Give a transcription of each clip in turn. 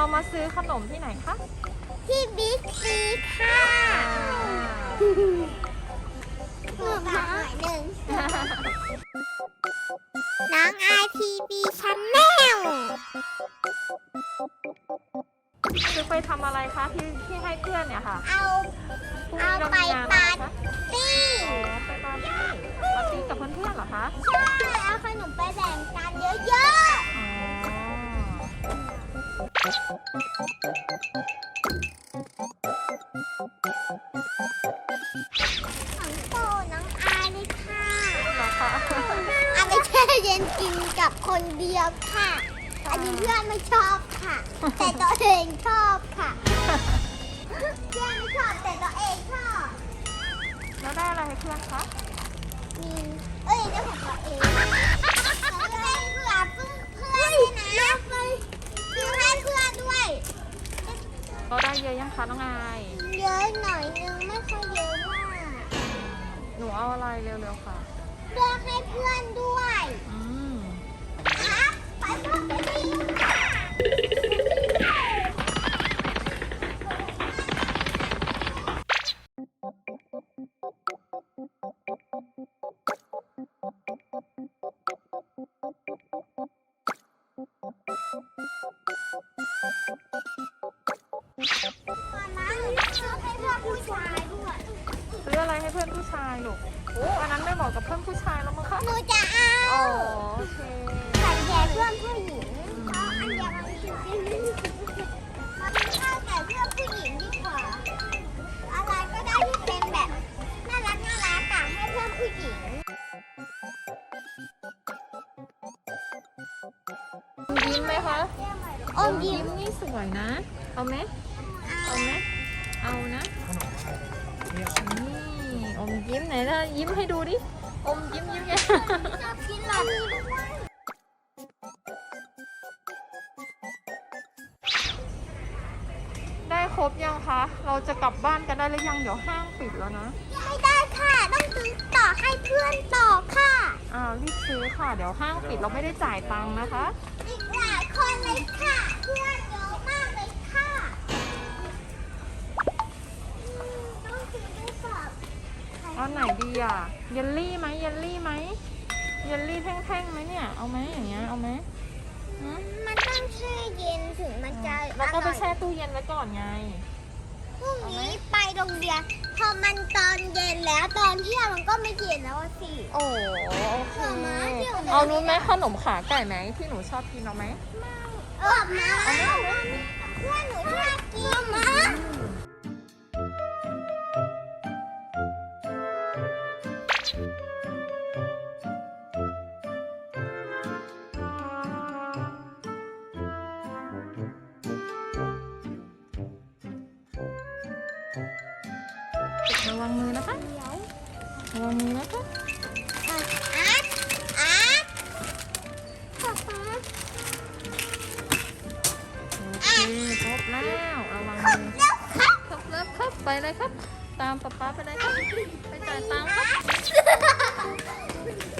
เรามาซื้อขนมที่ไหนคะที่บิ๊กซีค่ะหนูมาหน่อยหนึ่งน้องไอทีบีชันแนลซื้อไปทำอะไรคะที่ที่ให้เพื่อนเนี่ยค่ะ เอาพรุ่งเอานี้เราไปมีงานปาอะไรร์คะตี้อ๋อไปปาร์ตี้ปาร์ตี้กับเพื่อนๆเหรอคะ ใช่ เอาขนมไปแบ่งกันเย ของโตน้องอายเลยค่ะเหรอคะเอาไปแช่เย็นกินกับคนเดียวค่ะ อันนี้เพื่อนไม่ชอบค่ะ แต่ตัวเองชอบค่ะ เพื่อนไม่ชอบแต่ตัวเองชอบ แล้วได้อะไรให้เพื่อนคะ เราได้เยอะยังคะน้องอายเยอะหน่อยนึงไม่ค่อยเยอะมากหนูเอาอะไรเร็วๆค่ะ เลือกให้เพื่อนด้วยอืมครับไปเพื่อนไปดี ซื้ออะไรให้เพื่อนผู้ชายลูกโอ้อันนั้นไม่เหมาะกับเพื่อนผู้ชายแล้วมั้งคะหนูจะเอาอ๋อโอเคขันแก่เพื่อนผู้หญิงเพราะอันเดียวมันผิวมาเป็นข้าวแก่เพื่อนผู้หญิงดีกว่า อะไรก็ได้ที่เป็นแบบน่ารักน่ารักอะให้เพื่อนผู้หญิงยิ้มไหมคะอมยิ้มนี่สวยนะ เอาไหม เอาไหมเอานะนี่อมยิ้มไหนล่ะยิ้มให้ดูดิอมยิ้มยิ้มไงชอบกินหลอดนี้ด้วยได้ครบยังคะ เราจะกลับบ้านกันได้หรือยังเดี๋ยวห้างปิดแล้วนะ ไม่ได้ค่ะ ต้องซื้อต่อให้เพื่อนต่อค่ะอ้าวรีบซื้อค่ะ เดี๋ยวห้างปิดเราไม่ได้จ่ายตังค์นะคะ อีกหลายคนเลยค่ะ เพื่อนเยอะมากเลยค่ะอืมต้องซื้อด้วยค่ะ เอาไหนดีอะ เยลลี่ไหมเยลลี่ไหมเยลลี่แท่งๆไหมเนี่ย เอาไหมอย่างเงี้ย เอาไหมหืมมันต้องแช่เย็นถึงมันจะเราก็ไปอร่อยแช่ตู้เย็นไว้ก่อนไง พรุ่งนี้ไปโรงเรียนพอมันตอนเย็นแล้วตอนเที่ยงมันก็ไม่เย็นแล้วอะสิ โอ้โอเคเอามาเดี๋ยวนะ เอานู้นไหมขนมขาไก่ไหมที่หนูชอบกินเอาไหม เออมาเพื่อนหนูชอบกินมา ระวังมือนะคะ ระวังมือนะคะอาร์ตอาร์ตป๊าป๊าโอเคครบแล้ว ระวังครมืบอแล้วครับครับแล้วครับ ไปเลยครับ ตามป๊าป๊าไปเลยครับไปจ่ายตังค์ครับ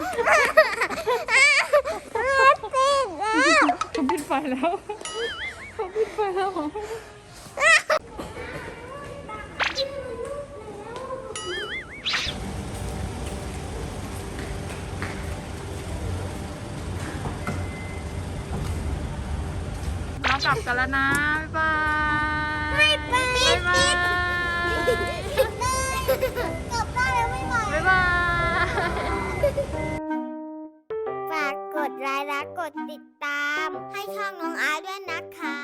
ปิดแล้วเขาปิดไฟแล้วเขาปิดไฟแล้ว เรากลับกันแล้วนะ บ๊ายบาย ไม่ไป บ๊ายบาย ติดตามให้ช่องน้องอาด้วยนะคะ